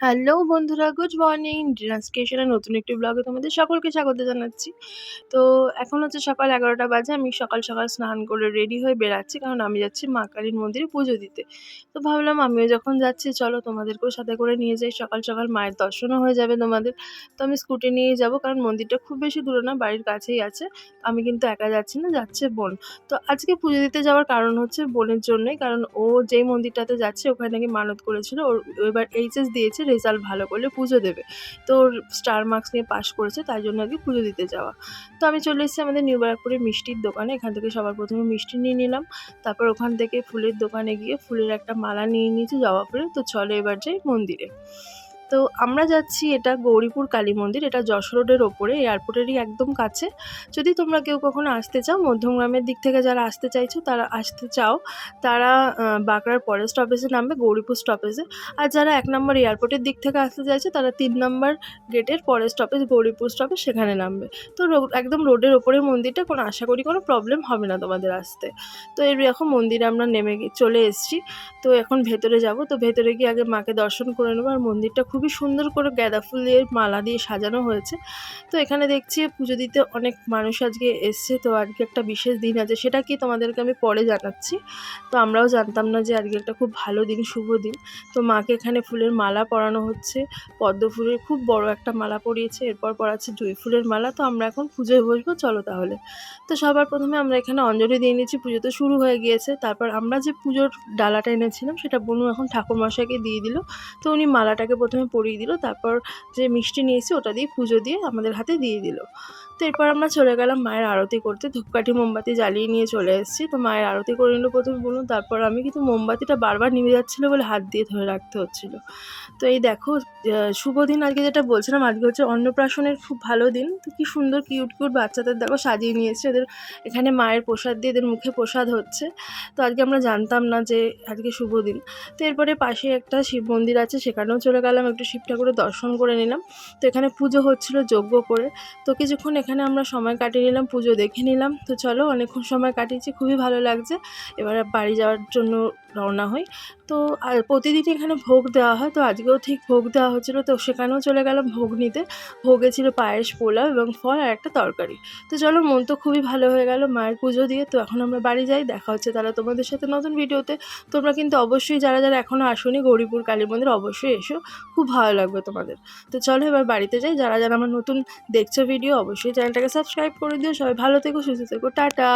Hello বন্ধুরা, good morning. ডিনাস ক্রিয়েশনের নতুন একটি ব্লগে তোমাদের সকলকে স্বাগত জানাচ্ছি। তো এখন হচ্ছে সকাল ১১টা বাজে। আমি সকাল, সকাল স্নান করে রেডি হয়ে বেরাচ্ছি। কারণ আমি যাচ্ছি মা কালীর মন্দিরে পুজো দিতে। তো ভাবলাম আমিও যখন যাচ্ছি চলো তোমাদেরকেও সাথে করে নিয়ে যাই। সকাল, সকাল মায়ের দর্শনও হয়ে যাবে তোমাদের। তো আমি স্কুটি নিয়ে যাব কারণ মন্দিরটা খুব বেশি দূরে না, বাড়ির কাছেই আছে। আমি কিন্তু একা যাচ্ছি না, যাচ্ছে বোন। তো আজকে পুজো দিতে যাওয়ার কারণ হচ্ছে বোনের জন্যই। কারণ ও যেই মন্দিরটাতে যাচ্ছে ওখানে নাকি মানত করেছিল। ওর এবার এইচএস দিয়েছে রেজাল্ট ভালো করলে পুজো দেবে। তো স্টার মার্কস নিয়ে পাশ করেছে, তাই জন্য আর কি পুজো দিতে যাওয়া। তো আমি চলে এসেছি আমাদের নিউ ব্যারাকপুরে মিষ্টির দোকানে। এখান থেকে সবার প্রথমে মিষ্টি নিয়ে নিলাম। তারপর ওখান থেকে ফুলের দোকানে গিয়ে ফুলের একটা মালা নিয়ে নিয়েছি জবা ফুলের। তো চলে এবার যাই মন্দিরে। তো আমরা যাচ্ছি এটা গৌরীপুর কালী মন্দির, এটা যশোর রোডের ওপরে, এয়ারপোর্টেরই একদম কাছে। যদি তোমরা কেউ কখনো আসতে চাও, মধ্যমগ্রামের দিক থেকে যারা আসতে চাইছো, তারা আসতে চাও। তারা বাঁকড়ার পরের স্টপেজে নামবে গৌরীপুর স্টপেজে আর যারা এক নম্বর এয়ারপোর্টের দিক থেকে আসতে চাইছে, তারা তিন নম্বর গেটের পরের স্টপেজ গৌরীপুর স্টপেজ সেখানে নামবে। তো একদম রোডের ওপরে মন্দিরটা, কোনো আশা করি কোনো প্রবলেম হবে না তোমাদের আসতে। তো এর এখন মন্দিরে আমরা নেমে চলে এসেছি। তো এখন ভেতরে যাব। তো ভেতরে গিয়ে আগে মাকে দর্শন করে নেব আর মন্দিরটা খুব খুবই সুন্দর করে গাঁদা ফুল দিয়ে মালা দিয়ে সাজানো হয়েছে। তো এখানে দেখছি পুজো দিতে অনেক মানুষ আজকে এসছে। তো আজকে একটা বিশেষ দিন আছে, সেটা কি তোমাদেরকে আমি পরে জানাচ্ছি। তো আমরাও জানতাম না যে আজকে একটা খুব ভালো দিন, শুভ দিন। তো মাকে এখানে ফুলের মালা পরানো হচ্ছে। পদ্ম ফুলের খুব বড় একটা মালা পরিয়েছে, এরপর পরাচ্ছে জুঁই ফুলের মালা। তো আমরা এখন পুজোয় বসবো, চলো তাহলে। তো সবার প্রথমে আমরা এখানে অঞ্জলি দিয়ে নিয়েছি পুজো তো শুরু হয়ে গিয়েছে। তারপর আমরা যে পুজোর ডালাটা এনেছিলাম, সেটা বনু এখন ঠাকুরমশাইকে দিয়ে দিল। তো উনি মালাটাকে প্রথমে পরিয়ে দিল, তারপর যে মিষ্টি নিয়েছি ওটা দিয়ে পুজো দিয়ে আমাদের হাতে দিয়ে দিল। তো এরপর আমরা চলে গেলাম মায়ের আরতি করতে, ধূপকাঠি মোমবাতি জ্বালিয়ে নিয়ে চলে এসেছি। তো মায়ের আরতি করে নিল প্রথমে বলুন, তারপর আমি কিন্তু মোমবাতিটা বারবার নিভে যাচ্ছিল বলে হাত দিয়ে ধরে রাখতে হচ্ছিল। তো এই দেখো শুভ দিন আজকে যেটা বলছিলাম, আজকে হচ্ছে অন্নপ্রাশনের খুব ভালো দিন। তো কী সুন্দর কিউট কিউট বাচ্চাদের দেখো সাজিয়ে নিয়েছে ওদের এখানে মায়ের প্রসাদ দিয়ে এদের মুখে প্রসাদ হচ্ছে। তো আজকে আমরা জানতাম না যে আজকে শুভ দিন। তো এরপরে পাশে একটা শিব মন্দির আছে, সেখানেও চলে গেলাম। একটু শিব ঠাকুরের দর্শন করে নিলাম। তো এখানে পুজো হচ্ছিল যজ্ঞ করে। তো কিছুক্ষণ এখানে আমরা সময় কাটিয়ে নিলাম, পুজো দেখে নিলাম। তো চলো অনেকক্ষণ সময় কাটিয়েছি, খুবই ভালো লাগছে। এবার বাড়ি যাওয়ার জন্য রওনা হই। তো আর প্রতিদিনই এখানে ভোগ দেওয়া হয়। তো আজকেও ঠিক ভোগ দেওয়া হচ্ছিল। তো সেখানেও চলে গেলাম ভোগ নিতে। ভোগে ছিল পায়েস, পোলাও এবং ফল আর একটা তরকারি। তো চলো মন তো খুবই ভালো হয়ে গেল মায়ের পুজো দিয়ে। তো এখন আমরা বাড়ি যাই, দেখা হচ্ছে তারা তোমাদের সাথে নতুন ভিডিওতে। তোমরা কিন্তু অবশ্যই যারা যারা এখনও আসোনি, গৌরীপুর কালী মন্দির অবশ্যই এসো। খুব ভালো লাগবে তোমাদের। তো চলো এবার বাড়িতে যাই। যারা যারা আমার নতুন দেখছ ভিডিও অবশ্যই চ্যানেলটাকে সাবস্ক্রাইব করে দিও। সবাই ভালো থেকো, সুস্থ থেকো। টাটা!